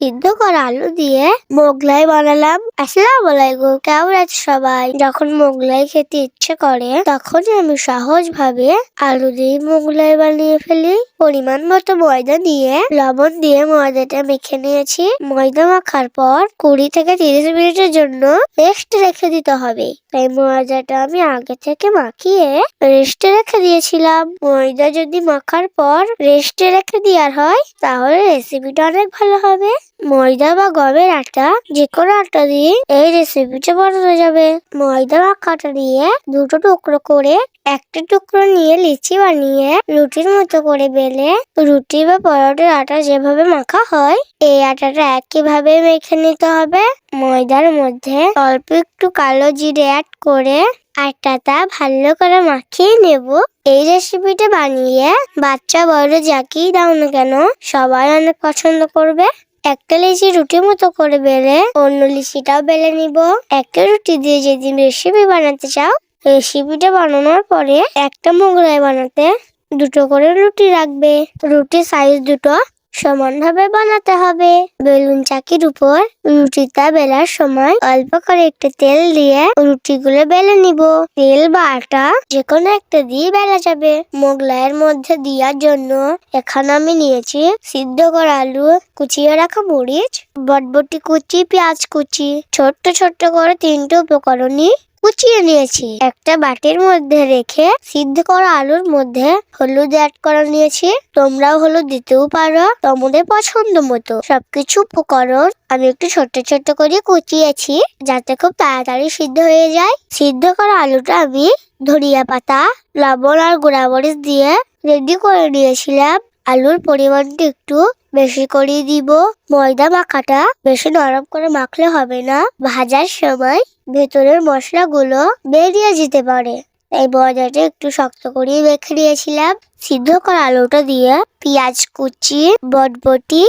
সিদ্ধ করা আলু দিয়ে মোগলাই বানালাম। আসসালামু আলাইকুম, কেমন আছে সবাই? যখন মোগলাই খেতে ইচ্ছে করে তখনই আমি সহজ ভাবে আলু দিয়ে মোগলাই বানিয়ে ফেলি। পরিমাণ মতো ময়দা দিয়ে, লবণ দিয়ে ময়দাটা মেখে নিয়েছি। ময়দা মাখার পর কুড়ি থেকে তিরিশ মিনিটের জন্য রেস্ট রেখে দিতে হবে। তাই ময়দাটা আমি আগে থেকে মাখিয়ে রেস্টে রেখে দিয়েছিলাম। ময়দা যদি মাখার পর রেস্টে রেখে দেওয়ার হয়, তাহলে রেসিপিটা অনেক ভালো হবে। ময়দা বা গমের আটা যে কোনো আটা দিয়ে এই রেসিপিটা বানানো যাবে। ময়দা মাখাটা দিয়ে দুটো টুকরো করে একটা টুকরো নিয়ে লিচি বানিয়ে রুটির মতো করে বেলে রুটি বা পরোটার আটা যেভাবে মাখা হয়, এই আটাটা একইভাবে মেখে নিতে হবে। ময়দার মধ্যে অল্প একটু কালো জিরে অ্যাড করে আটাটা ভালো করে মাখিয়ে নেব। এই রেসিপিটা বানিয়ে বাচ্চা বড় যাকেই দাও না কেন, সবাই অনেক পছন্দ করবে। একটা লিচি রুটির মতো করে বেলে, অন্য লিচিটাও বেলে নিব। একটা রুটি দিয়ে যেদিন রেসিপি বানাতে চাও রেসিপিটা বানানোর পরে একটা মোগলাই বানাতে দুটো করে রুটি রাখবে। রুটির সাইজ দুটো। সমানভাবে বানাতে হবে। বেলুন চাকির উপর রুটিটা বেলার সময় অল্প করে একটু তেল দিয়ে রুটিগুলো বেলে নিব। তেল বা আটা যে কোনো একটা দিয়ে বেলা যাবে। মোগলাইয়ের মধ্যে দেওয়ার জন্য এখানে আমি নিয়েছি সিদ্ধ করা আলু, কুচিয়ে রাখা মরিচ, বটবটি কুচি, পেঁয়াজ কুচি, ছোট্ট ছোট্ট করে তিনটে উপকরণই কুচিয়ে নিয়েছি। একটা বাটির মধ্যে রেখে সিদ্ধ করা আলুর মধ্যে হলুদ অ্যাড করে নিয়েছি। তোমরাও হলুদ দিতেও পারো। তোমাদের পছন্দ মতো সবকিছু উপকরণ আমি একটু ছোট্ট ছোট্ট করে কুচিয়েছি যাতে খুব তাড়াতাড়ি সিদ্ধ হয়ে যায়। সিদ্ধ করা আলুটা আমি ধনিয়া পাতা, লবণ আর গোড়ামরিচ দিয়ে রেডি করে নিয়েছিলাম। আলুর পরিমাণটা একটু বেশি করে দিব। ময়দা মাখাটা বেশি নরম করে মাখলে হবে না। ভাজার সময় ভেতরের মশলাগুলো বেরিয়ে যেতে পারে। এই ময়দাটা একটু শক্ত করে মেখে নিয়েছিলাম। সিদ্ধ করা আলুটা দিয়ে পেঁয়াজ কুচি, বটবটি,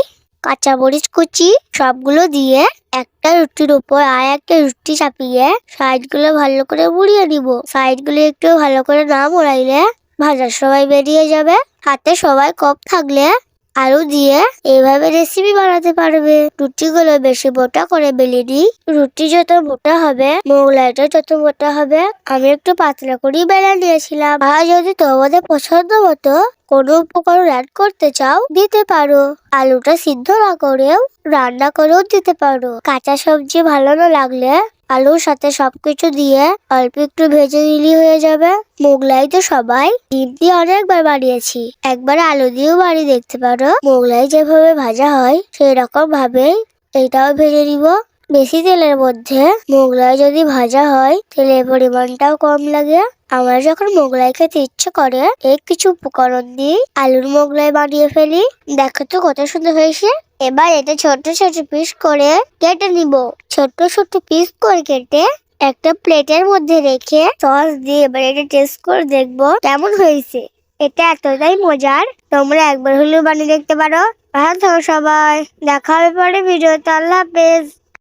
কাঁচামরিচ কুচি সবগুলো দিয়ে একটা রুটির উপর আর একটা রুটি চাপিয়ে সাইডগুলো ভালো করে মুড়িয়ে নিব। সাইডগুলো একটু ভালো করে না মোড়াইলে ভাজার সময় বেরিয়ে যাবে। হাতে সবাই কপ থাকলে আলু দিয়ে এইভাবে রেসিপি বানাতে পারবে। রুটিগুলো বেশি মোটা করে বেলে দিই রুটি যত মোটা হবে মোগলাইটা যত মোটা হবে। আমি একটু পাতলা করেই বেলা নিয়েছিলাম। আর যদি তোমাদের পছন্দ মতো কোনো উপকরণ অ্যাড করতে চাও, দিতে পারো। আলুটা সিদ্ধ না করেও রান্না করেও দিতে পারো। কাঁচা সবজি ভালো না লাগলে আলুর সাথে সবকিছু দিয়ে অল্প একটু ভেজে নিলি হয়ে যাবে। মোগলাই তো সবাই ডিম দিয়ে অনেকবার বানিয়েছি। একবার আলু দিয়েও বাড়ি দেখতে পারো। মোগলাই যেভাবে ভাজা হয় সেই রকম ভাবেই এটাও ভেজে নিব। বেশি তেলের মধ্যে মোগলাই যদি ভাজা হয়, তেলের পরিমাণটাও কম লাগে। আমার যখন মোগলাই খেতে ইচ্ছে করে, এই কিছু উপকরণ দিয়ে আলুর মোগলাই বানিয়ে ফেলি। দেখো তো কত সুন্দর হয়েছে। এবার এটা ছোট ছোট পিস করে কেটে নিব। ছোট ছোট পিস করে কেটে একটা প্লেটের মধ্যে রেখে সস দিয়ে এবার এটা টেস্ট করে দেখব কেমন হয়েছে। এটা এতটাই মজার। তোমরা একবার হলেও বানিয়ে দেখতে পারো। ভালো থাকো সবাই, দেখা হবে পরে ভিডিওতে। আল্লাহ হাফেজ।